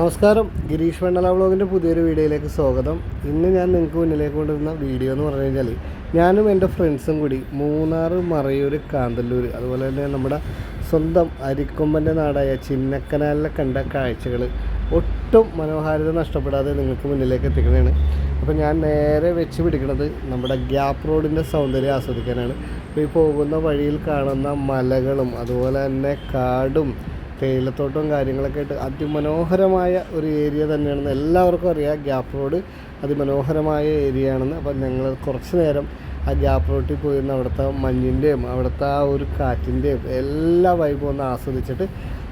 നമസ്കാരം. ഗിരീഷ് വെണ്ണല വ്ളോഗിന്റെ പുതിയൊരു വീഡിയോയിലേക്ക് സ്വാഗതം. ഇന്ന് ഞാൻ നിങ്ങൾക്ക് മുന്നിലേക്ക് കൊണ്ടുവരുന്ന വീഡിയോ എന്ന് പറഞ്ഞു കഴിഞ്ഞാൽ ഞാനും എന്റെ ഫ്രണ്ട്സും കൂടി മൂന്നാർ മറയൂർ കാന്തല്ലൂർ അതുപോലെ തന്നെ നമ്മുടെ സ്വന്തം അരിക്കൊമ്പന്റെ നാടായ ചിന്നക്കനാലിലെ കണ്ട കാഴ്ചകൾ ഒട്ടും മനോഹാരിത നഷ്ടപ്പെടാതെ നിങ്ങൾക്ക് മുന്നിലേക്ക് എത്തിക്കുന്നതാണ്. അപ്പോൾ ഞാൻ നേരെ വെച്ച് പിടിക്കുന്നത് നമ്മുടെ ഗ്യാപ്പ് റോഡിന്റെ സൗന്ദര്യം ആസ്വദിക്കാനാണ്. അപ്പോൾ ഈ പോകുന്ന വഴിയിൽ കാണുന്ന മലകളും അതുപോലെ തന്നെ കാടും തേയിലത്തോട്ടവും കാര്യങ്ങളൊക്കെ ആയിട്ട് അതിമനോഹരമായ ഒരു ഏരിയ തന്നെയാണെന്ന് എല്ലാവർക്കും അറിയാം. ഗ്യാപ്പ് റോഡ് അതിമനോഹരമായ ഏരിയ ആണെന്ന്. അപ്പം ഞങ്ങൾ കുറച്ച് നേരം ആ ഗ്യാപ്പ് റോട്ടിൽ പോയിരുന്ന അവിടുത്തെ മഞ്ഞിന്റെയും അവിടുത്തെ ആ ഒരു കാറ്റിന്റെയും എല്ലാ വൈബും ഒന്ന് ആസ്വദിച്ചിട്ട്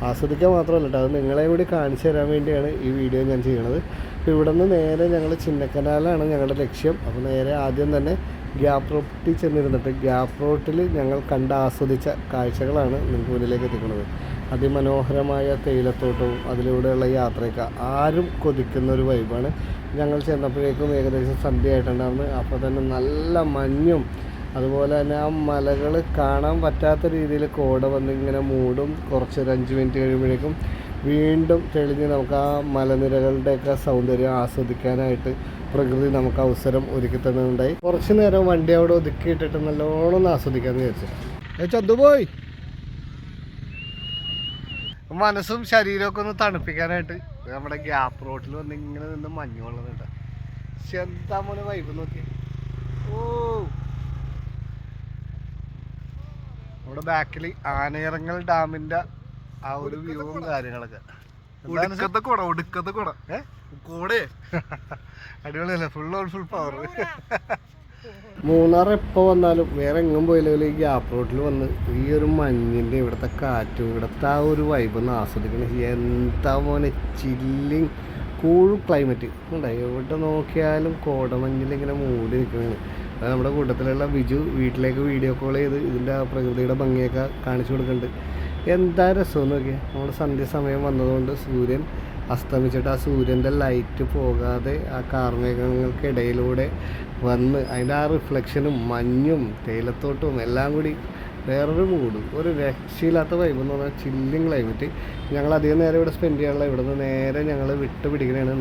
ആസ്വദിക്കാൻ മാത്രമല്ല കേട്ടോ അത് നിങ്ങളെ കൂടി കാണിച്ചു തരാൻ വേണ്ടിയാണ് ഈ വീഡിയോ ഞാൻ ചെയ്യണത് അപ്പോൾ ഇവിടെ നിന്ന് നേരെ ഞങ്ങൾ ചിന്നക്കനാലാണ് ഞങ്ങളുടെ ലക്ഷ്യം. അപ്പോൾ നേരെ ആദ്യം തന്നെ ഗ്യാപ്പ് റോട്ടിൽ ചെന്നിരുന്നിട്ട് ഗ്യാപ്പ് റോട്ടിൽ ഞങ്ങൾ കണ്ട് ആസ്വദിച്ച കാഴ്ചകളാണ് നിങ്ങൾക്ക് മുന്നിലേക്ക് എത്തിക്കുന്നത്. അതിമനോഹരമായ തേയിലത്തോട്ടവും അതിലൂടെയുള്ള യാത്രയൊക്കെ ആരും കൊതിക്കുന്ന ഒരു വൈബാണ് ഞങ്ങൾ ചെന്നപ്പോഴേക്കും ഏകദേശം സന്ധ്യയായിട്ടുണ്ടായിരുന്നു അപ്പോൾ തന്നെ നല്ല മഞ്ഞും അതുപോലെ തന്നെ ആ മലകൾ കാണാൻ പറ്റാത്ത രീതിയിൽ കോട വന്ന് ഇങ്ങനെ മൂടും കുറച്ചൊരു അഞ്ച് മിനിറ്റ് കഴിയുമ്പോഴേക്കും വീണ്ടും തെളിഞ്ഞ് നമുക്ക് ആ മലനിരകളുടെയൊക്കെ സൗന്ദര്യം ആസ്വദിക്കാനായിട്ട് പ്രകൃതി നമുക്ക് അവസരം ഒരുക്കി തന്നിട്ടുണ്ടായി. കുറച്ച് നേരം വണ്ടി അവിടെ ഒതുക്കിയിട്ടിട്ട് നല്ലോണം ആസ്വദിക്കാമെന്ന് വിചാരിച്ചു. ഏ ചന്തുപോയി മനസ്സും ശരീരമൊക്കെ ഒന്ന് തണുപ്പിക്കാനായിട്ട്. നമ്മുടെ ഗ്യാപ്പ് റോഡിൽ വന്ന് ഇങ്ങനെ നിന്ന് മഞ്ഞ് കൊള്ളുന്നുണ്ട്. പക്ഷെ എന്താ മോനെ വൈബ് നോക്കി ഓ. നമ്മുടെ ബാക്കിൽ ആനയിറങ്ങൽ ഡാമിന്റെ ആ ഒരു വ്യൂവും കാര്യങ്ങളൊക്കെ. എന്താണ് സ- ഒടുക്കത്തെ കുട ഒടുക്കത്തെ കുട. ഏ? കൂടെ. അടിപൊളിയല്ലേ? Full on full power Munnar എപ്പോൾ വന്നാലും വേറെ എങ്ങും പോയില്ലെങ്കിൽ ഈ ഗ്യാപ്പ് റോട്ടിൽ വന്ന് ഈ ഒരു മഞ്ഞിന്റെ ഇവിടുത്തെ കാറ്റും ഇവിടുത്തെ ആ ഒരു വൈബ് ഒന്ന് ആസ്വദിക്കണം. എന്താ മോനെ? ചില്ലിങ് കൂൾ ക്ലൈമറ്റ് ഉണ്ടോ എവിടെ നോക്കിയാലും കോടമഞ്ഞിലിങ്ങനെ മൂടി നിൽക്കുന്നതാണ് അത് നമ്മുടെ കൂട്ടത്തിലുള്ള ബിജു വീട്ടിലേക്ക് വീഡിയോ കോൾ ചെയ്ത് ഇതിന്റെ ആ പ്രകൃതിയുടെ ഭംഗിയൊക്കെ കാണിച്ചു കൊടുക്കുന്നുണ്ട്. എന്താ രസം നോക്കിയാൽ നമ്മുടെ സന്ധ്യ സമയം വന്നതുകൊണ്ട് സൂര്യൻ അസ്തമിച്ചിട്ട് ആ സൂര്യന്റെ ലൈറ്റ് പോകാതെ ആ കാർമേഘങ്ങൾക്കിടയിലൂടെ വന്ന് അതിന്റെ ആ റിഫ്ലക്ഷനും മഞ്ഞും തേയിലത്തോട്ടവും എല്ലാം കൂടി വേറൊരു മൂഡ് ഒരു രക്ഷയില്ലാത്ത വൈബ് എന്ന് പറഞ്ഞാൽ ചില്ലിങ് ക്ലൈമറ്റ് ഞങ്ങൾ അധികം നേരം ഇവിടെ സ്പെൻഡ് ചെയ്യാനുള്ള ഇവിടെ നിന്ന് നേരെ ഞങ്ങൾ വിട്ട്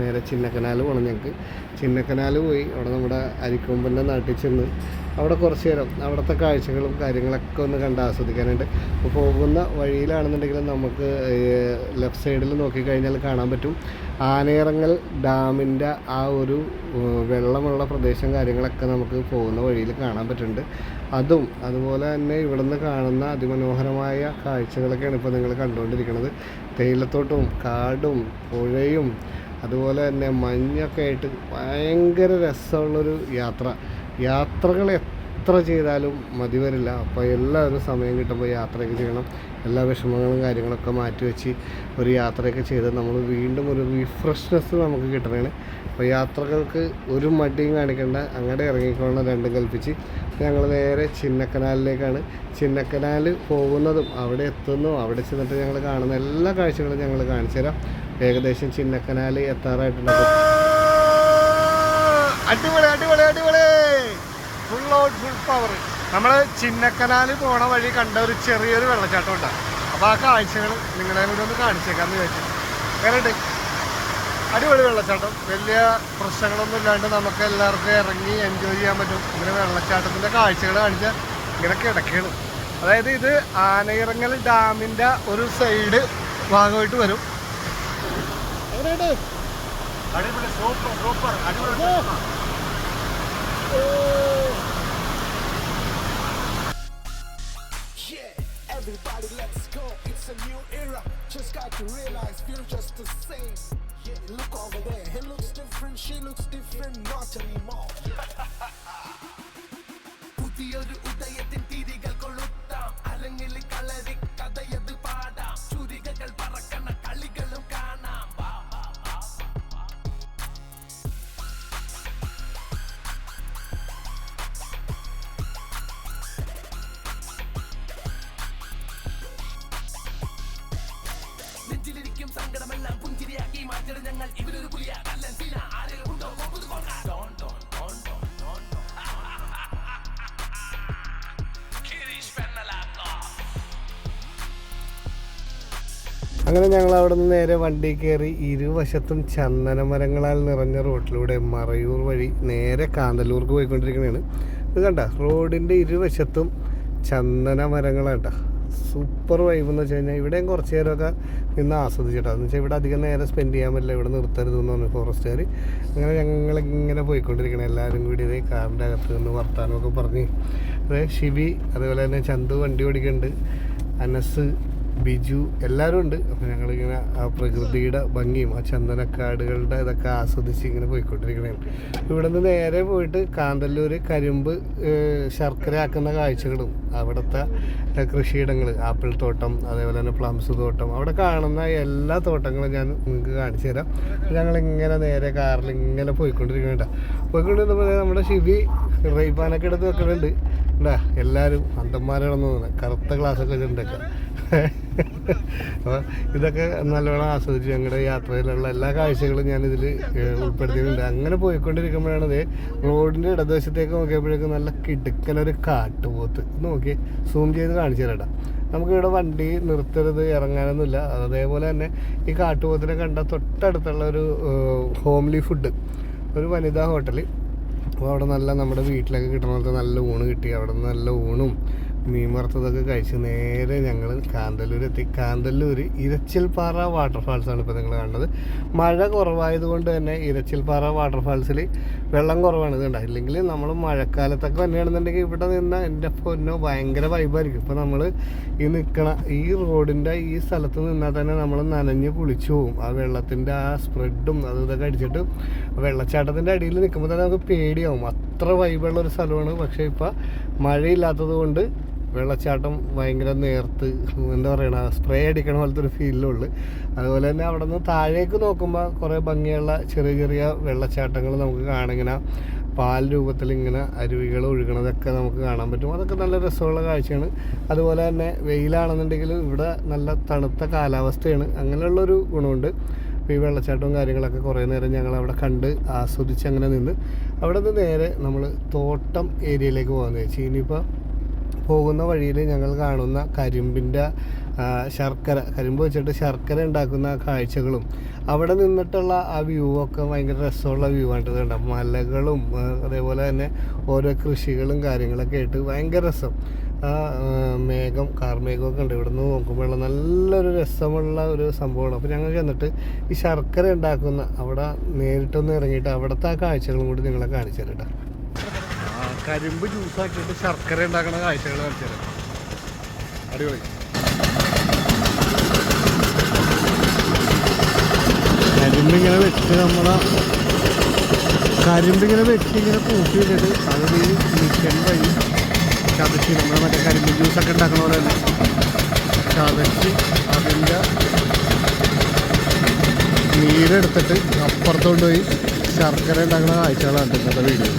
നേരെ ചിന്നക്കനാൽ പോകണം ഞങ്ങൾക്ക് ചിന്നക്കനാൽ പോയി അവിടെ നമ്മുടെ അരിക്കൊമ്പന്റെ നാട്ടിൽ ചെന്ന് അവിടെ കുറച്ച് നേരം അവിടുത്തെ കാഴ്ചകളും കാര്യങ്ങളൊക്കെ ഒന്ന് കണ്ട് ആസ്വദിക്കാനുണ്ട്. അപ്പോൾ പോകുന്ന വഴിയിലാണെന്നുണ്ടെങ്കിൽ നമുക്ക് ലെഫ്റ്റ് സൈഡിൽ നോക്കിക്കഴിഞ്ഞാൽ കാണാൻ പറ്റും. ആനയിറങ്ങൽ ഡാമിന്റെ ആ ഒരു വെള്ളമുള്ള പ്രദേശം കാര്യങ്ങളൊക്കെ നമുക്ക് പോകുന്ന വഴിയിൽ കാണാൻ പറ്റുന്നുണ്ട്. അതും അതുപോലെ തന്നെ ഇവിടുന്ന് കാണുന്ന അതിമനോഹരമായ കാഴ്ചകളൊക്കെയാണ് ഇപ്പോൾ നിങ്ങൾ കണ്ടുകൊണ്ടിരിക്കുന്നത്. തേയിലത്തോട്ടവും കാടും പുഴയും അതുപോലെ തന്നെ മഞ്ഞൊക്കെ ആയിട്ട് ഭയങ്കര രസമുള്ളൊരു യാത്ര. യാത്രകൾ എത്ര ചെയ്താലും മതി വരില്ല. അപ്പോൾ എല്ലാവരും സമയം കിട്ടുമ്പോൾ യാത്രയൊക്കെ ചെയ്യണം. എല്ലാ വിഷമങ്ങളും കാര്യങ്ങളൊക്കെ മാറ്റി വെച്ച് ഒരു യാത്രയൊക്കെ ചെയ്ത് നമ്മൾ വീണ്ടും ഒരു റിഫ്രഷ്നെസ് നമുക്ക് കിട്ടണേ അപ്പോൾ യാത്രകൾക്ക് ഒരു മടിയും കാണിക്കേണ്ട. അങ്ങോട്ട് ഇറങ്ങിക്കൊള്ളണം രണ്ടും കൽപ്പിച്ച്. ഞങ്ങൾ നേരെ ചിന്നക്കനാലിലേക്കാണ്. ചിന്നക്കനാൽ പോകുന്നതും അവിടെ എത്തുന്നു അവിടെ ചെന്നിട്ട് ഞങ്ങൾ കാണുന്ന എല്ലാ കാഴ്ചകളും ഞങ്ങൾ കാണിച്ചു തരാം. ഏകദേശം ചിന്നക്കനാൽ എത്താറായിട്ടുണ്ട്. അടിപൊളി ഫുൾ ഔട്ട് ഫുൾ പവർ നമ്മൾ ചിന്നക്കനാൽ പോണ വഴി കണ്ട ഒരു ചെറിയൊരു വെള്ളച്ചാട്ടം ഉണ്ടാകും അപ്പോൾ ആ കാഴ്ചകൾ നിങ്ങളെ കൂടെ ഒന്ന് കാണിച്ചേക്കാന്ന് ചോദിച്ചു എങ്ങനെയുണ്ട്? അടിപൊളി വെള്ളച്ചാട്ടം. വലിയ പ്രശ്നങ്ങളൊന്നും ഇല്ലാണ്ട് നമുക്ക് എല്ലാവർക്കും ഇറങ്ങി എൻജോയ് ചെയ്യാൻ പറ്റും. ഇങ്ങനെ വെള്ളച്ചാട്ടത്തിന്റെ കാഴ്ചകൾ കാണിച്ച ഇങ്ങനെ കിടക്കുകയാണ്. അതായത് ഇത് ആനയിറങ്ങൽ ഡാമിന്റെ ഒരു സൈഡ് ഭാഗമായിട്ട് വരും. എങ്ങനെയുണ്ട് അടിപൊളി സൂപ്പർ സൂപ്പർ അടിപൊളി everybody, let's go. It's a new era. Just got to realize we're just the same. Look over there. He looks different, she looks different, not anymore. അങ്ങനെ ഞങ്ങൾ അവിടെ നിന്ന് നേരെ വണ്ടി കയറി ഇരുവശത്തും ചന്ദന മരങ്ങളാൽ നിറഞ്ഞ റോഡിലൂടെ മറയൂർ വഴി നേരെ കാന്തല്ലൂർക്ക് പോയിക്കൊണ്ടിരിക്കുകയാണ് ഇത് കണ്ട റോഡിന്റെ ഇരുവശത്തും ചന്ദന മരങ്ങളാണ്ട സൂപ്പർ വൈബ് എന്ന് വെച്ച് കഴിഞ്ഞാൽ ഇവിടെയും കുറച്ച് നേരമൊക്കെ നിന്ന് ആസ്വദിച്ചിട്ടാണ് എന്ന് വെച്ചാൽ ഇവിടെ അധികം നേരം സ്പെൻഡ് ചെയ്യാൻ പറ്റില്ല ഇവിടെ നിർത്തരുത് എന്ന് പറഞ്ഞു ഫോറസ്റ്റുകാർ അങ്ങനെ ഞങ്ങൾ ഇങ്ങനെ പോയിക്കൊണ്ടിരിക്കണം. എല്ലാവരും കൂടി ഇതേ കാറിന്റെ അകത്ത് നിന്ന് വർത്താനമൊക്കെ പറഞ്ഞ്. അതായത് ഷിബി അതുപോലെ തന്നെ ചന്തു വണ്ടി ഓടിക്കുന്നുണ്ട് അനസ് ബിജു എല്ലാവരും ഉണ്ട്. അപ്പോൾ ഞങ്ങളിങ്ങനെ ആ പ്രകൃതിയുടെ ഭംഗിയും ആ ചന്ദനക്കാടുകളുടെ ഇതൊക്കെ ആസ്വദിച്ച് ഇങ്ങനെ പോയിക്കൊണ്ടിരിക്കുകയാണ് ഇവിടെ നിന്ന് നേരെ പോയിട്ട് കാന്തല്ലൂർ കരിമ്പ് ശർക്കരയാക്കുന്ന കാഴ്ചകളും അവിടുത്തെ കൃഷിയിടങ്ങൾ ആപ്പിൾ തോട്ടം അതേപോലെ തന്നെ പ്ലംസ് തോട്ടം അവിടെ കാണുന്ന എല്ലാ തോട്ടങ്ങളും ഞാൻ നിങ്ങൾക്ക് കാണിച്ചു തരാം. ഞങ്ങളിങ്ങനെ നേരെ കാറിൽ ഇങ്ങനെ പോയിക്കൊണ്ടിരിക്കുന്നുണ്ട് പോയിക്കൊണ്ടിരുന്നപ്പോൾ നമ്മുടെ ശിവി റൈബാനൊക്കെ എടുത്ത് വെക്കുന്നുണ്ട് എല്ലാവരും അന്തന്മാരാണെന്ന് തോന്നുന്നത് കറുത്ത ഗ്ലാസ്സൊക്കെ വെച്ചിട്ടുണ്ടൊക്കെ. ഇതൊക്കെ നല്ലവണ്ണം ആസ്വദിച്ച് ഞങ്ങളുടെ യാത്രയിലുള്ള എല്ലാ കാഴ്ചകളും ഞാനിതിൽ ഉൾപ്പെടുത്തിയിട്ടുണ്ട്. അങ്ങനെ പോയിക്കൊണ്ടിരിക്കുമ്പോഴാണ് റോഡിന്റെ ഇടതുവശത്തേക്ക് നോക്കിയപ്പോഴേക്കും നല്ല കിടുക്കനൊരു കാട്ടുപോത്ത്. നോക്കി സൂം ചെയ്ത് കാണിച്ചു തരാം നമുക്കിവിടെ വണ്ടി നിർത്തരുത് ഇറങ്ങാനൊന്നുമില്ല. അതേപോലെ തന്നെ ഈ കാട്ടുപോത്തിനെ കണ്ട തൊട്ടടുത്തുള്ള ഒരു ഹോംലി ഫുഡ് ഒരു വനിതാ ഹോട്ടൽ അപ്പോൾ അവിടെ നല്ല നമ്മുടെ വീട്ടിലൊക്കെ കിട്ടുന്ന പോലത്തെ നല്ല ഊണ് കിട്ടി. അവിടെ നല്ല ഊണും മീൻ വറുത്തതൊക്കെ കഴിച്ച് നേരെ ഞങ്ങൾ കാന്തല്ലൂർ എത്തി കാന്തല്ലൂർ ഇരച്ചിൽപ്പാറ വാട്ടർഫാൾസാണ് ഇപ്പോൾ നിങ്ങൾ കാണുന്നത്. മഴ കുറവായതുകൊണ്ട് തന്നെ ഇരച്ചിൽപ്പാറ വാട്ടർഫാൾസിൽ വെള്ളം കുറവാണ്. ഇതുണ്ട് ഇല്ലെങ്കിൽ നമ്മൾ മഴക്കാലത്തൊക്കെ തന്നെയാണെന്നുണ്ടെങ്കിൽ ഇവിടെ നിന്ന് എന്റെ പൊന്നോ ഭയങ്കര വൈബായിരിക്കും ഇപ്പോൾ നമ്മൾ ഈ നിൽക്കണ ഈ റോഡിന്റെ ഈ സ്ഥലത്ത് നിന്നാൽ തന്നെ നമ്മൾ നനഞ്ഞ് കുളിച്ചു പോകും ആ വെള്ളത്തിന്റെ ആ സ്പ്രെഡും അതും ഇതൊക്കെ അടിച്ചിട്ട് വെള്ളച്ചാട്ടത്തിന്റെ അടിയിൽ നിൽക്കുമ്പോൾ തന്നെ നമുക്ക് പേടിയാവും. അത്ര വൈബുള്ള ഒരു സ്ഥലമാണ്. പക്ഷേ ഇപ്പോൾ മഴയില്ലാത്തത് കൊണ്ട് വെള്ളച്ചാട്ടം ഭയങ്കര നേർത്ത് എന്താ പറയണ സ്പ്രേ അടിക്കണ പോലത്തെ ഒരു ഫീലിലുള്ളു അതുപോലെ തന്നെ അവിടെ നിന്ന് താഴേക്ക് നോക്കുമ്പോൾ കുറേ ഭംഗിയുള്ള ചെറിയ ചെറിയ വെള്ളച്ചാട്ടങ്ങൾ നമുക്ക് കാണിങ്ങനെ പാൽ രൂപത്തിൽ ഇങ്ങനെ അരുവികൾ ഒഴുകണതൊക്കെ നമുക്ക് കാണാൻ പറ്റും. അതൊക്കെ നല്ല രസമുള്ള കാഴ്ചയാണ്. അതുപോലെ തന്നെ വെയിലാണെന്നുണ്ടെങ്കിൽ ഇവിടെ നല്ല തണുത്ത കാലാവസ്ഥയാണ്. അങ്ങനെയുള്ളൊരു ഗുണമുണ്ട്. അപ്പോൾ ഈ വെള്ളച്ചാട്ടവും കാര്യങ്ങളൊക്കെ കുറേ നേരം ഞങ്ങൾ അവിടെ കണ്ട് ആസ്വദിച്ച് അങ്ങനെ നിന്ന് അവിടെ നിന്ന് നേരെ നമ്മൾ തോട്ടം ഏരിയയിലേക്ക് പോകാമെന്ന് വെച്ചാൽ ഇനിയിപ്പോൾ പോകുന്ന വഴിയിൽ ഞങ്ങൾ കാണുന്ന കരിമ്പിന്റെ ശർക്കര. കരിമ്പ് വെച്ചിട്ട് ശർക്കര ഉണ്ടാക്കുന്ന കാഴ്ചകളും. അവിടെ നിന്നിട്ടുള്ള ആ വ്യൂ ഒക്കെ ഭയങ്കര രസമുള്ള വ്യൂ ആയിട്ട് കണ്ട? മലകളും അതേപോലെ തന്നെ ഓരോ കൃഷികളും കാര്യങ്ങളൊക്കെ ആയിട്ട് ഭയങ്കര രസം. ആ മേഘം കാർമേഘമൊക്കെ ഉണ്ട്. ഇവിടെ നിന്ന് നോക്കുമ്പോഴുള്ള നല്ലൊരു രസമുള്ള ഒരു സംഭവമാണ്. അപ്പോൾ ഞങ്ങൾ ചെന്നിട്ട് ഈ ശർക്കര ഉണ്ടാക്കുന്ന അവിടെ നേരിട്ടൊന്ന് ഇറങ്ങിയിട്ട് അവിടുത്തെ ആ കാഴ്ചകളും കൂടി നിങ്ങളെ കാണിച്ചു തരട്ടെ കരിമ്പ് ജ്യൂസാക്കിയിട്ട് ശർക്കര ഉണ്ടാക്കുന്ന കാഴ്ചകൾ കാണിച്ചു തരാം അടിപൊളി. കരിമ്പിങ്ങനെ വെച്ച് നമ്മളെ കരിമ്പിങ്ങനെ വെച്ച് ഇങ്ങനെ കൂട്ടിയിട്ടിട്ട് അത് ഈ മിഷൻ വഴി ചതച്ച് നമ്മൾ മറ്റേ കരിമ്പ് ജ്യൂസൊക്കെ ഉണ്ടാക്കുന്ന പോലെ തന്നെ ചതച്ച് അതിന്റെ നീരെടുത്തിട്ട് അപ്പുറത്തോട്ട് പോയി ശർക്കര ഉണ്ടാക്കുന്ന കാഴ്ചകളാണ് ഇന്നത്തെ വീഡിയോ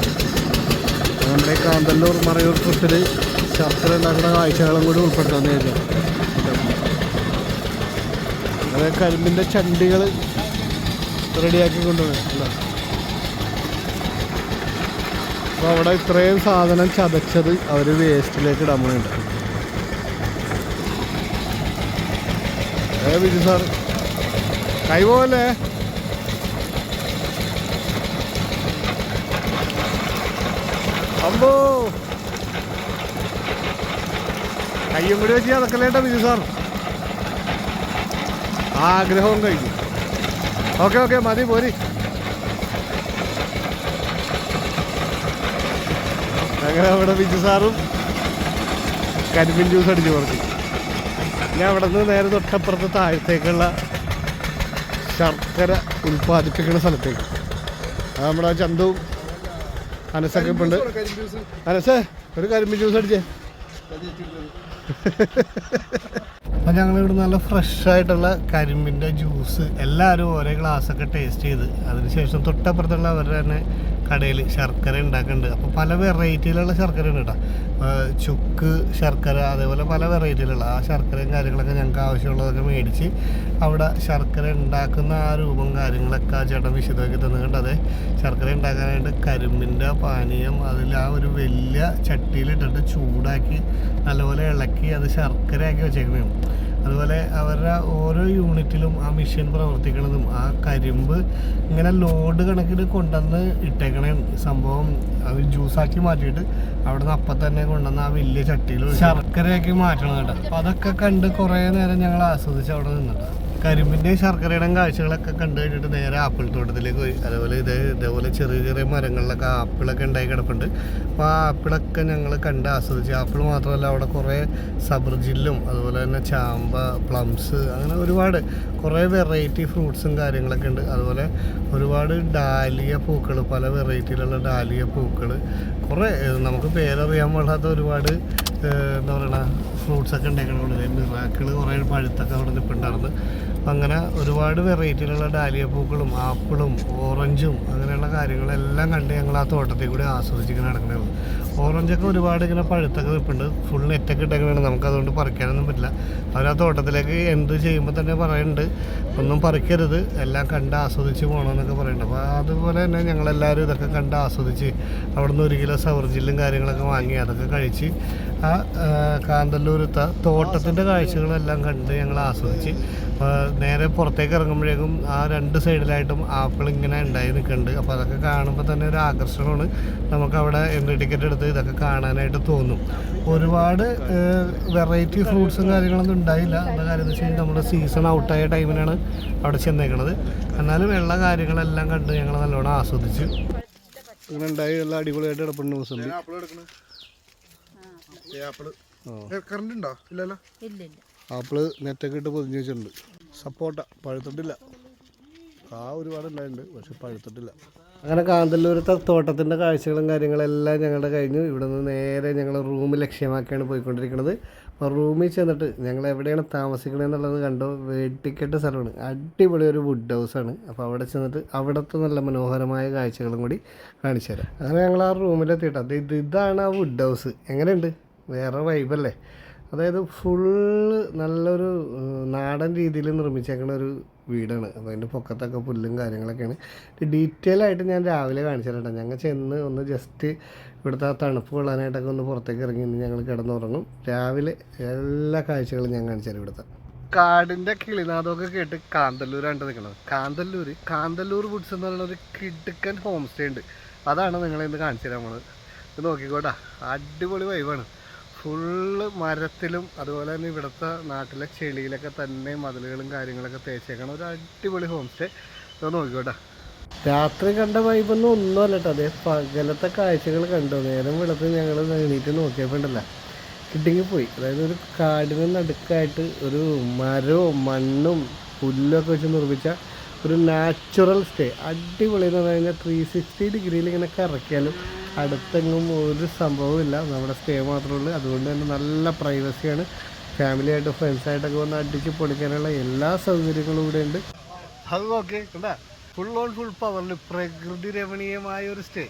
നമ്മുടെ കാന്തല്ലൂർ മറയൂർ ട്രിപ്പിൽ ശർക്കര ഉണ്ടാക്കുന്ന കാഴ്ചകളും കൂടി ഉൾപ്പെടുത്താൻ കരുതി അതായത് കരിമ്പിന്റെ ചണ്ടികൾ റെഡിയാക്കി കൊണ്ടുപോയി അപ്പോൾ അവിടെ ഇത്രയും സാധനം ചതച്ചത് അവർ വേസ്റ്റിലേക്ക് ഇടാൻ വേണ്ടി ഏ ബിജു സാർ കൈ പോലെ അമ്പോ. കയ്യും കൂടി വെച്ച് അതൊക്കെ ബിജു സാർ? ആഗ്രഹവും കഴിഞ്ഞു. ഓക്കെ ഓക്കെ മതി പോരി. അങ്ങനെ അവിടെ ബിജു സാറും കരിമ്പിൻ ജ്യൂസ് അടിച്ചു കൊടുത്തു. ഞാൻ അവിടെ നിന്ന് നേരെ തൊട്ടപ്പുറത്ത് താഴത്തേക്കുള്ള ശർക്കര ഉൽപ്പാദിപ്പിക്കുന്ന സ്ഥലത്തേക്ക്. നമ്മുടെ ചന്തു അനസൊക്കെ ഇപ്പം ഉണ്ട് അനസേ ഒരു കരിമ്പിൻ ജ്യൂസ് അടിച്ചേ. അപ്പം ഞങ്ങൾ ഇവിടെ നല്ല ഫ്രഷ് ആയിട്ടുള്ള കരിമ്പിന്റെ ജ്യൂസ് എല്ലാവരും ഓരോ ഗ്ലാസ്സൊക്കെ ടേസ്റ്റ് ചെയ്ത്. അതിനുശേഷം തൊട്ടപ്പുറത്തുള്ള അവരുടെ തന്നെ കടയിൽ ശർക്കര ഉണ്ടാക്കുന്നുണ്ട് അപ്പോൾ പല വെറൈറ്റിയിലുള്ള ശർക്കര ഉണ്ട് കേട്ടോ ചുക്ക് ശർക്കര അതേപോലെ പല വെറൈറ്റിയിലുള്ള ആ ശർക്കരയും കാര്യങ്ങളൊക്കെ ഞങ്ങൾക്ക് ആവശ്യമുള്ളതൊക്കെ മേടിച്ച് അവിടെ ശർക്കര ഉണ്ടാക്കുന്ന ആ രൂപം കാര്യങ്ങളൊക്കെ ആ ചേട്ടൻ വിശദമാക്കി തന്നിട്ടുണ്ട്. അതെ? ശർക്കര ഉണ്ടാക്കാനായിട്ട് കരിമ്പിന്റെ പാനീയം അതിൽ ആ ഒരു വലിയ ചട്ടിയിലിട്ടിട്ട് ചൂടാക്കി നല്ലപോലെ ഇളക്കി അത് ശർക്കരയാക്കി വെച്ചേക്കണേ അതുപോലെ അവരുടെ ഓരോ യൂണിറ്റിലും ആ മെഷീൻ പ്രവർത്തിക്കുന്നതും ആ കരിമ്പ് ഇങ്ങനെ ലോഡ് കണക്കിന് കൊണ്ടുവന്ന് ഇട്ടേക്കണ. സംഭവം അത് ജ്യൂസാക്കി മാറ്റിയിട്ട് അവിടെ നിന്ന് അപ്പം തന്നെ കൊണ്ടുവന്ന് ആ വലിയ ചട്ടിയിൽ ശർക്കരയാക്കി മാറ്റണം കേട്ടോ. അപ്പം അതൊക്കെ കണ്ട് കുറേ നേരം ഞങ്ങൾ ആസ്വദിച്ച് അവിടെ നിന്നിട്ട്. കരിമ്പിന്റെയും ശർക്കരയുടെയും കാഴ്ചകളൊക്കെ കണ്ടു കഴിഞ്ഞിട്ട് നേരെ ആപ്പിൾ തോട്ടത്തിലേക്ക് പോയി. അതേപോലെ ഇത് ഇതേപോലെ ചെറിയ ചെറിയ മരങ്ങളിലൊക്കെ ആപ്പിളൊക്കെ ഉണ്ടായി കിടപ്പുണ്ട്. അപ്പോൾ ആ ആപ്പിളൊക്കെ ഞങ്ങൾ കണ്ട് ആസ്വദിച്ച്. ആപ്പിൾ മാത്രമല്ല അവിടെ കുറേ സബർജില്ലും അതുപോലെ തന്നെ ചാമ്പ പ്ലംസ് അങ്ങനെ ഒരുപാട് കുറേ വെറൈറ്റി ഫ്രൂട്ട്സും കാര്യങ്ങളൊക്കെ ഉണ്ട്. അതുപോലെ ഒരുപാട് ഡാലിയ പൂക്കൾ പല വെറൈറ്റിയിലുള്ള ഡാലിയ പൂക്കൾ കുറേ നമുക്ക് പേരറിയാൻ പാടാത്ത ഒരുപാട് എന്താ പറയുക ഫ്രൂട്ട്സ് ഒക്കെ ഉണ്ടാക്കണ മിറാക്കിൾ കുറേ പഴുത്തൊക്കെ അവിടെ നിൽപ്പുണ്ടായിരുന്നു അപ്പം അങ്ങനെ ഒരുപാട് വെറൈറ്റിയിലുള്ള ഡാലിയ പൂക്കളും ആപ്പിളും ഓറഞ്ചും അങ്ങനെയുള്ള കാര്യങ്ങളെല്ലാം കണ്ട് ഞങ്ങൾ ആ തോട്ടത്തിൽ കൂടി ആസ്വദിച്ചിങ്ങനെ നടക്കണത്. ഓറഞ്ചൊക്കെ ഒരുപാട് ഇങ്ങനെ പഴുത്തൊക്കെ നിൽപ്പുണ്ട് ഫുൾ ഇട്ടേക്കണതാണ് നമുക്ക് അതുകൊണ്ട് പറിക്കാനൊന്നും പറ്റില്ല. അവർ ആ തോട്ടത്തിലേക്ക് എന്ത് ചെയ്യുമ്പോൾ തന്നെ പറയുന്നുണ്ട് ഒന്നും പറിക്കരുത്. എല്ലാം കണ്ട് ആസ്വദിച്ച് പോകണം എന്നൊക്കെ പറയുന്നുണ്ട് അപ്പോൾ അതുപോലെ തന്നെ ഞങ്ങളെല്ലാവരും ഇതൊക്കെ കണ്ട് ആസ്വദിച്ച് അവിടെ നിന്ന് ഒരു കിലോ സവർജില്ലും കാര്യങ്ങളൊക്കെ വാങ്ങി അതൊക്കെ കഴിച്ച് ആ കാന്തല്ലൂരത്തെ തോട്ടത്തിന്റെ കാഴ്ചകളെല്ലാം കണ്ട് ഞങ്ങൾ ആസ്വദിച്ച്. നേരെ പുറത്തേക്ക് ഇറങ്ങുമ്പോഴേക്കും ആ രണ്ട് സൈഡിലായിട്ടും ആപ്പിൾ ഇങ്ങനെ ഉണ്ടായി നിൽക്കുന്നുണ്ട് അപ്പോൾ അതൊക്കെ കാണുമ്പോൾ തന്നെ ഒരു ആകർഷണമാണ്. നമുക്ക് അവിടെ എൻട്രി ടിക്കറ്റ് എടുത്ത് ഇതൊക്കെ കാണാനായിട്ട് തോന്നും. ഒരുപാട് വെറൈറ്റി ഫ്രൂട്ട്സും കാര്യങ്ങളൊന്നും ഉണ്ടായില്ല. എന്താ കാര്യം എന്ന് വെച്ച് കഴിഞ്ഞാൽ നമ്മുടെ സീസൺ ഔട്ടായ ടൈമിനാണ് അവിടെ ചെന്നേക്കണത്. എന്നാലും വെള്ള കാര്യങ്ങളെല്ലാം കണ്ട് ഞങ്ങൾ നല്ലോണം ആസ്വദിച്ച്. അങ്ങനെ ഉണ്ടായി നല്ല അടിപൊളിയായിട്ട് കിടപ്പുണ്ട് മുസമ്പി. ആപ്പിൾ ആ കറണ്ട് ഉണ്ടോ? ഇല്ലല്ലോ? ഇല്ല ഇല്ല. ആപ്പിൾ നെറ്റൊക്കെ ഇട്ട് പൊതിഞ്ഞ് വെച്ചിട്ടുണ്ട്. സപ്പോട്ട പഴുത്തിട്ടില്ല. ആ ഒരുപാട് ഉണ്ടായിട്ടുണ്ട് പക്ഷെ പഴുത്തിട്ടില്ല. അങ്ങനെ കാന്തല്ലൂരത്തെ തോട്ടത്തിന്റെ കാഴ്ചകളും കാര്യങ്ങളെല്ലാം ഞങ്ങളുടെ കഴിഞ്ഞു. ഇവിടെ നിന്ന് നേരെ ഞങ്ങൾ റൂം ലക്ഷ്യമാക്കിയാണ് പോയിക്കൊണ്ടിരിക്കുന്നത് അപ്പോൾ റൂമിൽ ചെന്നിട്ട് ഞങ്ങൾ എവിടെയാണ് താമസിക്കുന്നത് എന്നുള്ളത് കണ്ടോ? വെട്ടിക്കെട്ട സ്ഥലമാണ്. അടിപൊളി ഒരു വുഡ് ഹൗസാണ് അപ്പോൾ അവിടെ ചെന്നിട്ട് അവിടുത്തെ നല്ല മനോഹരമായ കാഴ്ചകളും കൂടി കാണിച്ചു തരാം. അങ്ങനെ ഞങ്ങൾ ആ റൂമിലെത്തിയിട്ട് അത് ഇത് ഇതാണ് ആ വുഡ് ഹൗസ് എങ്ങനെയുണ്ട്? വേറെ വൈബല്ലേ അതായത് ഫുള്ള് നല്ലൊരു നാടൻ രീതിയിൽ നിർമ്മിച്ചേക്കുന്ന ഒരു വീടാണ്. അപ്പോൾ അതിന്റെ പൊക്കത്തൊക്കെ പുല്ലും കാര്യങ്ങളൊക്കെയാണ്. ഡീറ്റെയിൽ ആയിട്ട് ഞാൻ രാവിലെ കാണിച്ചു ഞങ്ങൾ ചെന്ന് ഒന്ന് ജസ്റ്റ് ഇവിടുത്തെ ആ തണുപ്പ് കൊള്ളാനായിട്ടൊക്കെ ഒന്ന് പുറത്തേക്ക് ഇറങ്ങി ഞങ്ങൾ കിടന്നുറങ്ങും. രാവിലെ എല്ലാ കാഴ്ചകളും ഞാൻ കാണിച്ചു തരാം ഇവിടുത്തെ. കാടിന്റെ കിളിനാഥമൊക്കെ കേട്ട് കാന്തല്ലൂരാണ്ട് നിൽക്കുന്നത് കാന്തല്ലൂർ കാന്തല്ലൂർ വുഡ്സ് എന്ന് പറയുന്ന ഒരു കിടുക്കൻ ഹോം സ്റ്റേ ഉണ്ട്. അതാണ് നിങ്ങളെ ഇന്ന് കാണിച്ചു തരാൻ പോണത് നോക്കിക്കോട്ടാ. അടിപൊളി വൈവാണ് ഫുള്ള് മരത്തിലും അതുപോലെ തന്നെ ഇവിടുത്തെ നാട്ടിലെ ചെളിയിലൊക്കെ തന്നെ മതിലുകളും കാര്യങ്ങളൊക്കെ തേച്ചേക്കണ ഒരു അടിപൊളി ഹോം സ്റ്റേ ഇത് നോക്കിക്കോട്ടെ. രാത്രി കണ്ട വൈബൊന്നും ഒന്നുമല്ല കേട്ടോ അതേ പകലത്തെ കാഴ്ചകൾ കണ്ടു. നേരം വെളുത്ത് ഞങ്ങൾ എണീറ്റ് നോക്കിയപ്പോൾ ഉണ്ടല്ല? കിട്ടിങ്ങിപ്പോയി അതായത് ഒരു കാടിന് നടുക്കായിട്ട് ഒരു മരവും മണ്ണും പുല്ലൊക്കെ വെച്ച് നിർമ്മിച്ച ഒരു നാച്ചുറൽ സ്റ്റേ അടിപൊളി എന്ന് പറഞ്ഞു കഴിഞ്ഞാൽ ത്രീ സിക്സ്റ്റി ഡിഗ്രിയിൽ ഇങ്ങനെ കറക്കിയാലും അടുത്തെങ്ങും ഒരു സംഭവമില്ല നമ്മുടെ സ്റ്റേ മാത്രമേ ഉള്ളൂ. അതുകൊണ്ട് തന്നെ നല്ല പ്രൈവസിയാണ് ഫാമിലിയായിട്ട് ഫ്രണ്ട്സായിട്ടൊക്കെ വന്ന് അടിച്ച് പൊളിക്കാനുള്ള എല്ലാ സൗകര്യങ്ങളും ഇവിടെ ഉണ്ട്. അത് നോക്കി കണ്ടാ? ഫുൾ ഓൺ ഫുൾ പവറിൽ പ്രകൃതി രമണീയമായ ഒരു സ്റ്റേ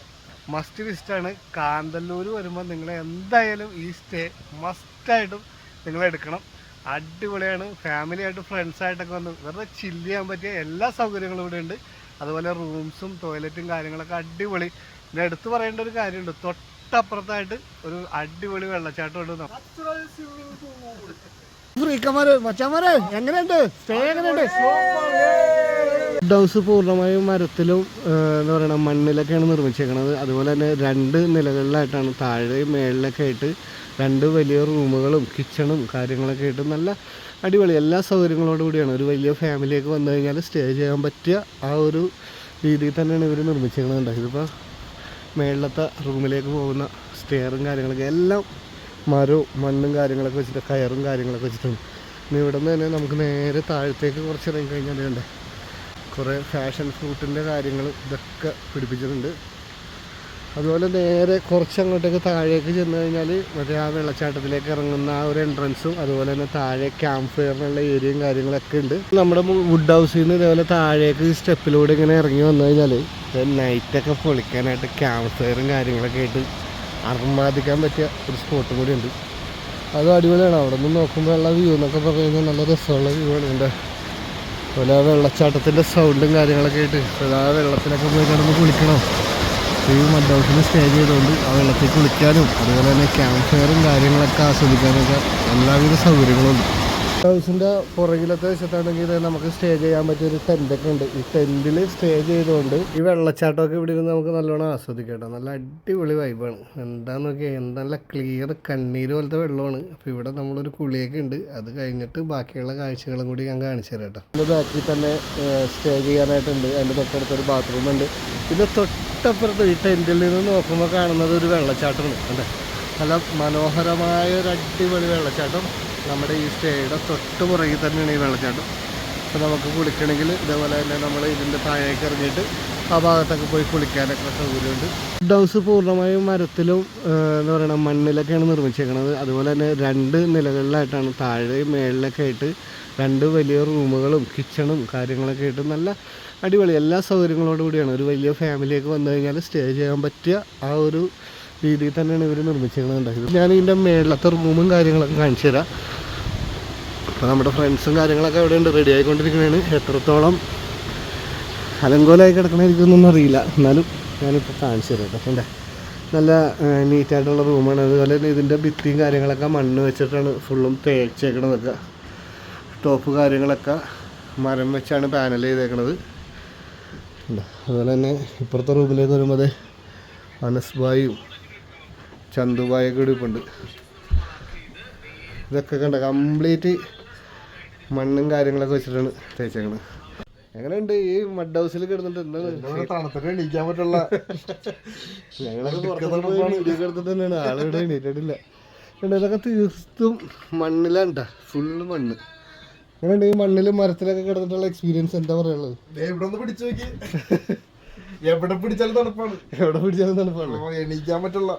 മസ്റ്റ് വിസിറ്റാണ് കാന്തല്ലൂർ വരുമ്പോൾ നിങ്ങൾ എന്തായാലും ഈ സ്റ്റേ മസ്റ്റായിട്ടും നിങ്ങൾ എടുക്കണം. അടിപൊളിയാണ്. ഫാമിലിയായിട്ട് ഫ്രണ്ട്സായിട്ടൊക്കെ വന്ന് വെറുതെ ചില്ല് ചെയ്യാൻ പറ്റിയ എല്ലാ സൗകര്യങ്ങളും ഇവിടെ ഉണ്ട്. അതുപോലെ റൂംസും ടോയ്ലറ്റും കാര്യങ്ങളൊക്കെ അടിപൊളി. പിന്നെ എടുത്തു പറയേണ്ട ഒരു കാര്യമുണ്ട്. തൊട്ടപ്പുറത്തായിട്ട് ഒരു അടിപൊളി വെള്ളച്ചാട്ടം ഉണ്ട് ഫ്രീക്കന്മാര് എങ്ങനെയുണ്ട്? സ്റ്റേ എങ്ങനെയുണ്ട്? ഹൗസ് പൂർണമായും മരത്തിലും എന്താ പറയുക മണ്ണിലൊക്കെയാണ് നിർമ്മിച്ചേക്കുന്നത് അതുപോലെ തന്നെ രണ്ട് നിലകളിലായിട്ടാണ് താഴെയും മേളിലൊക്കെ ആയിട്ട് രണ്ട് വലിയ റൂമുകളും കിച്ചണും കാര്യങ്ങളൊക്കെ ആയിട്ട് നല്ല അടിപൊളി. എല്ലാ സൗകര്യങ്ങളോട് കൂടിയാണ്. ഒരു വലിയ ഫാമിലിയൊക്കെ വന്നു കഴിഞ്ഞാൽ സ്റ്റേ ചെയ്യാൻ പറ്റിയ ആ ഒരു രീതിയിൽ തന്നെയാണ് ഇവർ നിർമ്മിച്ചേക്കുന്നത് ഇതിപ്പോൾ മേളിലത്തെ റൂമിലേക്ക് പോകുന്ന സ്റ്റെയറും കാര്യങ്ങളൊക്കെ എല്ലാം മരവും മണ്ണും കാര്യങ്ങളൊക്കെ വെച്ചിട്ട് കയറും കാര്യങ്ങളൊക്കെ വെച്ചിട്ടുണ്ട് ഇനി ഇവിടെ നിന്ന് തന്നെ നമുക്ക് നേരെ താഴത്തേക്ക് കുറച്ച് ഇറങ്ങി കഴിഞ്ഞാൽ ഉണ്ട് കുറേ ഫാഷൻ ഫ്രൂട്ടിന്റെ കാര്യങ്ങൾ ഇതൊക്കെ പിടിപ്പിച്ചിട്ടുണ്ട്. അതുപോലെ നേരെ കുറച്ച് അങ്ങോട്ടേക്ക് താഴേക്ക് ചെന്ന് കഴിഞ്ഞാൽ മറ്റേ ആ വെള്ളച്ചാട്ടത്തിലേക്ക് ഇറങ്ങുന്ന ആ ഒരു എൻട്രൻസും അതുപോലെ തന്നെ താഴെ ക്യാമ്പ് ഫയറിനുള്ള ഏരിയയും കാര്യങ്ങളൊക്കെ ഉണ്ട്. നമ്മുടെ വുഡ് ഹൗസിൽ നിന്ന് ഇതേപോലെ താഴേക്ക് സ്റ്റെപ്പിലൂടെ ഇങ്ങനെ ഇറങ്ങി വന്നു കഴിഞ്ഞാൽ നൈറ്റൊക്കെ പൊളിക്കാനായിട്ട് ക്യാമ്പ് ഫയറും കാര്യങ്ങളൊക്കെ ആയിട്ട് അർമാദിക്കാൻ പറ്റിയ ഒരു സ്പോട്ടും കൂടി ഉണ്ട്. അത് അടിപൊളിയാണ്. അവിടെ നിന്ന് നോക്കുമ്പോൾ ഉള്ള വ്യൂ എന്നൊക്കെ കഴിഞ്ഞാൽ നല്ല രസമുള്ള വ്യൂ ആണ്. എന്റെ അതുപോലെ ആ വെള്ളച്ചാട്ടത്തിന്റെ സൗണ്ടും കാര്യങ്ങളൊക്കെ ആയിട്ട് ആ വെള്ളത്തിലൊക്കെ പോയി കിടന്ന് കുളിക്കണം? ഈ മഡ് ഹൗസിൽ സ്റ്റേ ചെയ്തുകൊണ്ട് ആ വെള്ളത്തിൽ കുളിക്കാനും അതുപോലെ തന്നെ ക്യാമ്പ് ഫയറും കാര്യങ്ങളൊക്കെ ആസ്വദിക്കാനൊക്കെ എല്ലാവിധ സൗകര്യങ്ങളും ഉണ്ട്. ഹൗസിന്റെ പുറകിലത്തെ വശത്താണെങ്കിൽ നമുക്ക് സ്റ്റേ ചെയ്യാൻ പറ്റിയ ഒരു ടെന്റൊക്കെ ഉണ്ട്. ഈ ടെന്റിൽ സ്റ്റേ ചെയ്തുകൊണ്ട് ഈ വെള്ളച്ചാട്ടമൊക്കെ ഇവിടെ ഇരുന്ന് നമുക്ക് നല്ലോണം ആസ്വദിക്കാം നല്ല അടിപൊളി വൈബാണ് എന്താന്ന് നോക്കിയാൽ നല്ല ക്ലിയർ കണ്ണീര് പോലത്തെ വെള്ളമാണ്. അപ്പോൾ ഇവിടെ നമ്മളൊരു കുളിയൊക്കെ ഉണ്ട്. അത് കഴിഞ്ഞിട്ട് ബാക്കിയുള്ള കാഴ്ചകളും കൂടി ഞാൻ കാണിച്ചു തരാം കേട്ടോ. അതിന്റെ ബാക്കിൽ തന്നെ സ്റ്റേ ചെയ്യാനായിട്ടുണ്ട്. അതിന്റെ തൊട്ടടുത്തൊരു ബാത്റൂം ഉണ്ട്. ഇത് തൊട്ടപ്പുറത്ത് ഈ ടെന്റിൽ നിന്ന് നോക്കുമ്പോൾ കാണുന്നത് ഒരു വെള്ളച്ചാട്ടമാണ്. അല്ലേ നല്ല മനോഹരമായ ഒരു അടിപൊളി വെള്ളച്ചാട്ടം. നമ്മുടെ ഈ സ്റ്റേയുടെ തൊട്ട് പുറകിൽ തന്നെയാണ് ഈ വെള്ളച്ചാട്ടം. അപ്പോൾ നമുക്ക് കുളിക്കണമെങ്കിൽ ഇതേപോലെ തന്നെ നമ്മൾ ഇതിന്റെ താഴേക്ക് ഇറങ്ങിയിട്ട് ആ ഭാഗത്തൊക്കെ പോയി കുളിക്കാനൊക്കെ സൗകര്യമുണ്ട്. ഫുഡ് ഹൗസ് പൂർണമായും മരത്തിലും എന്താ പറയുക മണ്ണിലൊക്കെയാണ് നിർമ്മിച്ചേക്കുന്നത് അതുപോലെ തന്നെ രണ്ട് നിലകളിലായിട്ടാണ് താഴെയും മേളിലൊക്കെ ആയിട്ട് രണ്ട് വലിയ റൂമുകളും കിച്ചണും കാര്യങ്ങളൊക്കെ ആയിട്ട് നല്ല അടിപൊളി. എല്ലാ സൗകര്യങ്ങളോടുകൂടിയാണ്. ഒരു വലിയ ഫാമിലിയൊക്കെ വന്നു കഴിഞ്ഞാൽ സ്റ്റേ ചെയ്യാൻ പറ്റിയ ആ ഒരു രീതിയിൽ തന്നെയാണ് ഇവർ നിർമ്മിച്ചിരിക്കുന്നത്. ഞാൻ ഇതിന്റെ മേളിലത്തെ റൂമും കാര്യങ്ങളൊക്കെ കാണിച്ചു തരാം. അപ്പോൾ നമ്മുടെ ഫ്രണ്ട്സും കാര്യങ്ങളൊക്കെ അവിടെ ഉണ്ട്. റെഡി ആയിക്കൊണ്ടിരിക്കുന്നതാണ് എത്രത്തോളം അലങ്കോലമായി കിടക്കണമായിരിക്കുമെന്നൊന്നും അറിയില്ല. എന്നാലും ഞാനിപ്പോൾ കാണിച്ചു തരാം കേട്ടോ. അല്ലേ നല്ല നീറ്റായിട്ടുള്ള റൂമാണ് അതുപോലെ തന്നെ ഇതിന്റെ ഭിത്തിയും കാര്യങ്ങളൊക്കെ മണ്ണ് വെച്ചിട്ടാണ് ഫുള്ളും തേച്ചേക്കണതൊക്കെ. ടോപ്പ് കാര്യങ്ങളൊക്കെ മരം വെച്ചാണ് പാനൽ ചെയ്തേക്കണത്. അതുപോലെ തന്നെ ഇപ്പുറത്തെ റൂമിലേക്ക് വരുമ്പോൾ അനസ്ബായും ചന്തുബായൊക്കെ ഇവിടെ ഇപ്പുണ്ട് ഇതൊക്കെ കണ്ട കംപ്ലീറ്റ് മണ്ണും കാര്യങ്ങളൊക്കെ വെച്ചിട്ടാണ് തേച്ചേക്കണത്. എങ്ങനെയുണ്ട്? ഈ മഡ് ഹൗസിൽ കിടന്നിട്ട് എന്താണ് തണുത്തിട്ട് എണീക്കാൻ പറ്റുള്ള ഞങ്ങളൊക്കെ പുറത്തു പോയി വീഡിയോ ഒക്കെ എടുത്തിട്ട് തന്നെയാണ്. ആളിവിടെ എണീറ്റിട്ടില്ല. ഇതൊക്കെ തീർത്തും മണ്ണിലാണ്ട ഫുള്ള് മണ്ണ്. എങ്ങനെയുണ്ട്? ഈ മണ്ണിലും മരത്തിലൊക്കെ കിടന്നിട്ടുള്ള എക്സ്പീരിയൻസ് എന്താ പറയുള്ളത് ഇവിടെ ഒന്ന് പിടിച്ചു നോക്കി എവിടെ പിടിച്ചാലും തണുപ്പാണ്. എവിടെ പിടിച്ചാലും തണുപ്പാണ്. എണീക്കാൻ പറ്റുള്ള.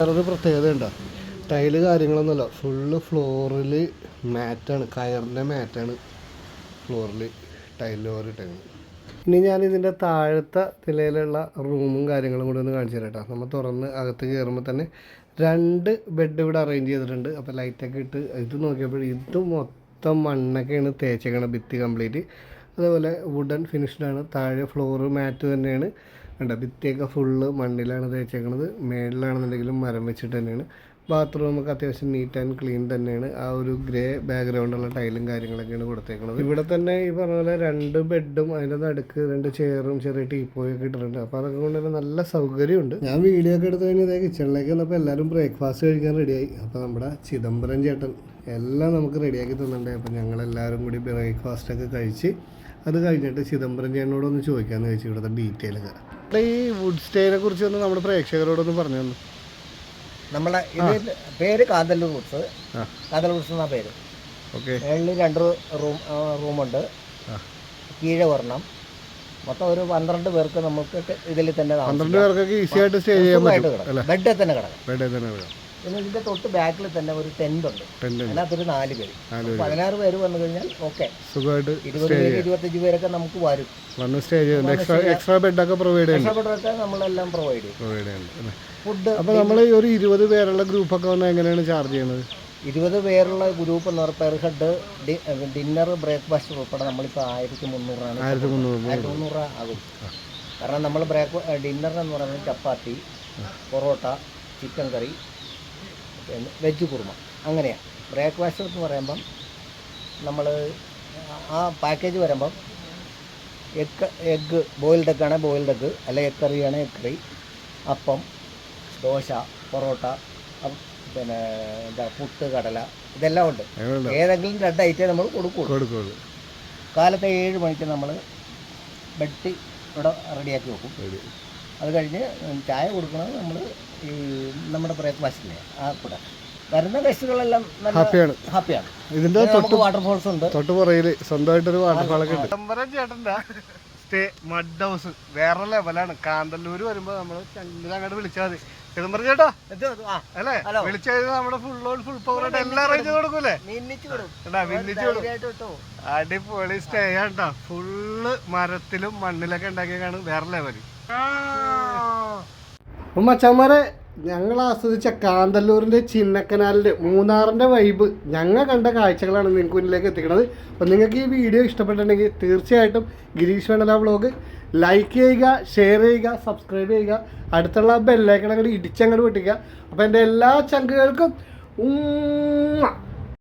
വേറൊരു പ്രത്യേകത ഉണ്ടോ ടൈൽ കാര്യങ്ങളൊന്നുമല്ല. ഫുള്ള് ഫ്ലോറിൽ മാറ്റാണ്. കയറിന്റെ മാറ്റാണ് ഫ്ലോറിൽ ടൈലിൽ ഓരിട്ടേക്കുന്നത് ഇനി ഞാൻ ഇതിന്റെ താഴത്തെ നിലയിലുള്ള റൂമും കാര്യങ്ങളും കൂടി ഒന്ന് കാണിച്ചു തരാം കേട്ടോ. നമ്മൾ തുറന്ന് അകത്ത് കയറുമ്പോൾ തന്നെ രണ്ട് ബെഡ് ഇവിടെ അറേഞ്ച് ചെയ്തിട്ടുണ്ട്. അപ്പോൾ ലൈറ്റൊക്കെ ഇട്ട് ഇത് നോക്കിയപ്പോൾ ഇത് മൊത്തം മണ്ണൊക്കെയാണ് തേച്ചേക്കണത് ഭിത്തി കംപ്ലീറ്റ്. അതേപോലെ വുഡൻ ഫിനിഷ്ഡാണ് താഴെ ഫ്ലോറ് മാറ്റ് തന്നെയാണ്. കണ്ട? ഭിത്തിയൊക്കെ ഫുള്ള് മണ്ണിലാണ് തേച്ചേക്കണത്. മേളിലാണെന്നുണ്ടെങ്കിലും മരം വെച്ചിട്ട് തന്നെയാണ്. ബാത്റൂമൊക്കെ അത്യാവശ്യം നീറ്റ് ആൻഡ് ക്ലീൻ തന്നെയാണ്. ആ ഒരു ഗ്രേ ബാക്ക്ഗ്രൗണ്ടുള്ള ടൈലും കാര്യങ്ങളൊക്കെയാണ് കൊടുത്തേക്കുന്നത് ഇവിടെ തന്നെ ഈ പറഞ്ഞ പോലെ രണ്ട് ബെഡും അതിന്റെ നടുക്ക് രണ്ട് ചെയറും ചെറിയ ടീപ്പോയൊക്കെ ഇട്ടിട്ടുണ്ട്. അപ്പോൾ അതൊക്കെ കൊണ്ട് തന്നെ നല്ല സൗകര്യമുണ്ട്. ഞാൻ വീഡിയോ ഒക്കെ എടുത്ത് കഴിഞ്ഞാൽ ഇതേ കിച്ചണിലേക്ക് വന്നപ്പോൾ എല്ലാവരും ബ്രേക്ക്ഫാസ്റ്റ് കഴിക്കാൻ റെഡിയായി അപ്പോൾ നമ്മുടെ ചിദംബരം ചേട്ടൻ എല്ലാം നമുക്ക് റെഡിയാക്കി തന്നിട്ടുണ്ട്. അപ്പോൾ ഞങ്ങളെല്ലാവരും കൂടി ബ്രേക്ക്ഫാസ്റ്റൊക്കെ കഴിച്ച് അത് കഴിഞ്ഞിട്ട് ചിദംബരം ചേട്ടനോടൊന്ന് ചോദിക്കാമെന്ന് ചോദിച്ചു ഇവിടുത്തെ ഡീറ്റെയിലൊക്കെ ഈ വുഡ് സ്റ്റേനെ കുറിച്ച് ഒന്ന് നമ്മുടെ പ്രേക്ഷകരോടൊന്ന് പറഞ്ഞു തന്നു. നമ്മളെ ഇത് പേര് കാന്തല്ലൂർ റൂട്ട്സ് ആ. കാന്തല്ലൂർ റൂട്ട്സ് എന്നാ പേര്. ഓക്കെ. മേളിൽ രണ്ട് റൂം റൂമുണ്ട്. കീഴ ഒരെണ്ണം. മൊത്തം ഒരു പന്ത്രണ്ട് പേർക്ക് നമുക്ക് ഇതിൽ തന്നെ പന്ത്രണ്ട് പേർക്കൊക്കെ ഈസി ആയിട്ട് സ്റ്റേ ചെയ്യാൻ പറ്റും അല്ലേ? ബെഡിൽ തന്നെ കിടക്കാം. ബെഡിൽ തന്നെ വരാം പിന്നെ ഇതിന്റെ തൊട്ട് ബാക്കിൽ തന്നെ ഒരു ടെന്റ് ഉണ്ട്. അതിനകത്തൊരു നാല് പേര്. പതിനാറ് പേര് വന്നു കഴിഞ്ഞാൽ ഓക്കെ സുഖമായിട്ട് ഇരുപത് പേര് ഇരുപത്തഞ്ച് പേരൊക്കെ നമുക്ക് വരും. വന്ന് സ്റ്റേ ചെയ്യുന്നുണ്ട് എക്സ്ട്രാ എക്സ്ട്രാ ബെഡൊക്കെ പ്രൊവൈഡ് രക്ഷപ്പെട്ടവരൊക്കെ നമ്മളെല്ലാം പ്രൊവൈഡ് ചെയ്യും. പ്രൊവൈഡ് ചെയ്യുന്നുണ്ട്. ഫുഡ് അപ്പോൾ നമ്മൾ ഒരു ഇരുപത് പേരുള്ള ഗ്രൂപ്പൊക്കെ വന്ന് എങ്ങനെയാണ് ചാർജ് ചെയ്യുന്നത്? ഇരുപത് പേരുള്ള ഗ്രൂപ്പ് എന്ന് പറഞ്ഞാൽ പെർ ഹെഡ് ഡിന്നർ ബ്രേക്ക്ഫാസ്റ്റ് ഉൾപ്പെടെ നമ്മളിപ്പോൾ ആയിരത്തി മുന്നൂറാണ്. ആയിരത്തി മുന്നൂറ് ആയിരത്തി മുന്നൂറ് ആകും. കാരണം നമ്മൾ ബ്രേക്ക് ഡിന്നർ എന്ന് പറയുന്നത് ചപ്പാത്തി പൊറോട്ട ചിക്കൻ കറി പിന്നെ വെജ് കുറുമ. അങ്ങനെയാണ്. ബ്രേക്ക്ഫാസ്റ്റ് എന്ന് പറയുമ്പം നമ്മൾ ആ പാക്കേജ് വരുമ്പം എഗ് എഗ്ഗ് ബോയിൽഡ് എഗ്ഗ് ആണെങ്കിൽ ബോയിൽഡ് എഗ്ഗ് അല്ലെ എഗ് കറി ആണെങ്കിൽ എഗ് കറി അപ്പം ദോശ പൊറോട്ട പിന്നെ എന്താ പുട്ട് കടല ഇതെല്ലാം ഉണ്ട്. ഏതെങ്കിലും രണ്ട് ഐറ്റം നമ്മൾ കൊടുക്കുകയുള്ളൂ കൊടുക്കുള്ളൂ. കാലത്തെ ഏഴ് മണിക്ക് നമ്മൾ ബെഡ് ഇവിടെ റെഡിയാക്കി വെക്കും. അത് കഴിഞ്ഞ് ചായ കൊടുക്കുന്നത് നമ്മൾ ഈ നമ്മുടെ ബ്രേക്ക്ഫാസ്റ്റിലെ ആ കൂടെ. വരുന്ന ഗസ്റ്റുകളെല്ലാം നല്ല ഹാപ്പിയാണ്. ഹാപ്പിയാണ്. ഇതിന്റെ പിന്നെ നമുക്ക് വാട്ടർഫോൾസ് ഉണ്ട്. തൊട്ട് പുറയിൽ സ്വന്തമായിട്ടൊരു വാട്ടർഫാളൊക്കെ ഉണ്ട്. ചിദംബരം ചേട്ടന്റെ സ്റ്റേ മഡ് ഹൗസ് വേറെ ലെവലാണ്. കാന്തല്ലൂർ വരുമ്പോൾ നമ്മൾ ചന്ദ്രൻ അങ്ങോട്ട് വിളിച്ചാൽ മതി. ചിദംബരം ചേട്ടാ? ഇത് ആ. അല്ലേ? ഹലോ. വിളിച്ചു കഴിഞ്ഞാൽ നമ്മുടെ ഫുൾ ഓൺ ഫുൾ പവർ ആയിട്ട് എല്ലാം അറേഞ്ച് ചെയ്ത് കൊടുക്കൂലേ? മിന്നിച്ച് വിടും. എടാ വിന്നിച്ചു കൊടുക്കും ധൈര്യമായിട്ട് വിട്ടോ അടിപൊളി സ്റ്റേ ആണ് ഫുള്ള് മരത്തിലും മണ്ണിലൊക്കെ ഉണ്ടാക്കിയാണ് വേറെ ലെവൽ മച്ചന്മാരെ ഞങ്ങൾ ആസ്വദിച്ച കാന്തല്ലൂരിന്റെ ചിന്നക്കനാലിന്റെ മൂന്നാറിന്റെ വൈബ് ഞങ്ങൾ കണ്ട കാഴ്ചകളാണ് നിങ്ങൾക്ക് മുന്നിലേക്ക് എത്തിക്കുന്നത്. അപ്പം നിങ്ങൾക്ക് ഈ വീഡിയോ ഇഷ്ടപ്പെട്ടിട്ടുണ്ടെങ്കിൽ തീർച്ചയായിട്ടും ഗിരീഷ് വേണല വ്ളോഗ് ലൈക്ക് ചെയ്യുക ഷെയർ ചെയ്യുക സബ്സ്ക്രൈബ് ചെയ്യുക. അടുത്തുള്ള ബെല്ലൈക്കൺ അങ്ങോട്ട് ഇടിച്ചങ്ങോട്ട് പൊട്ടിക്കുക. അപ്പോൾ എന്റെ എല്ലാ ചങ്കുകൾക്കും ഉമ്മ.